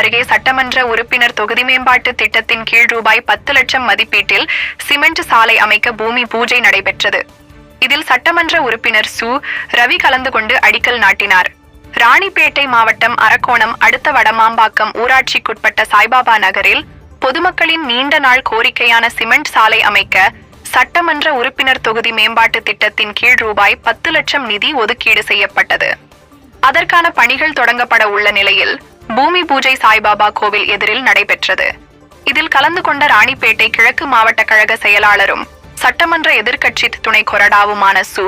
அருகே சட்டமன்ற உறுப்பினர் தொகுதி மேம்பாட்டு திட்டத்தின் கீழ் ரூபாய் பத்து லட்சம் மதிப்பீட்டில் சிமெண்ட் சாலை அமைக்க பூமி பூஜை நடைபெற்றது. இதில் சட்டமன்ற உறுப்பினர் சு. ரவி கலந்து கொண்டு அடிக்கல் நாட்டினார். ராணிப்பேட்டை மாவட்டம் அரக்கோணம் அடுத்த வடமாம்பாக்கம் ஊராட்சிக்குட்பட்ட சாய்பாபா நகரில் பொதுமக்களின் நீண்ட நாள் கோரிக்கையான சிமெண்ட் சாலை அமைக்க சட்டமன்ற உறுப்பினர் தொகுதி மேம்பாட்டு திட்டத்தின் கீழ் ரூபாய் பத்து லட்சம் நிதி ஒதுக்கீடு செய்யப்பட்டது. அதற்கான பணிகள் தொடங்கப்பட உள்ள நிலையில் பூமி பூஜை சாய்பாபா கோவில் எதிரில் நடைபெற்றது. இதில் கலந்து கொண்ட ராணிப்பேட்டை கிழக்கு மாவட்ட கழக செயலாளரும் சட்டமன்ற எதிர்க்கட்சி துணை கொறடாவுமான சு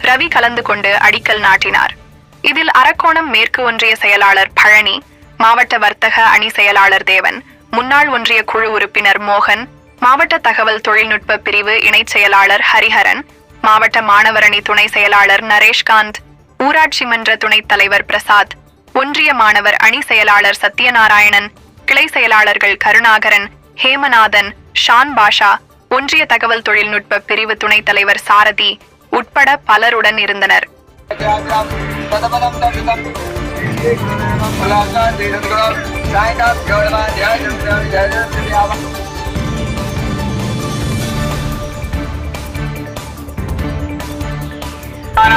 ரவி கலந்து கொண்டு அடிக்கல் நாட்டினார். இதில் அரக்கோணம் மேற்கு ஒன்றிய செயலாளர் பழனி மாவட்ட வர்த்தக அணி செயலாளர் தேவன் முன்னாள் ஒன்றிய குழு உறுப்பினர் மோகன் மாவட்ட தகவல் தொழில்நுட்ப பிரிவு இணைச் செயலாளர் ஹரிஹரன் மாவட்ட மாணவரணி துணை செயலாளர் நரேஷ்காந்த் ஊராட்சி மன்ற துணைத் தலைவர் பிரசாத் ஒன்றிய மாணவர் அணி செயலாளர் சத்யநாராயணன் கிளை செயலாளர்கள் கருணாகரன் ஹேமநாதன் ஷான் பாஷா ஒன்றிய தகவல் தொழில்நுட்ப பிரிவு துணைத் தலைவர் சாரதி உட்பட பலருடன் இருந்தனர். ஆனா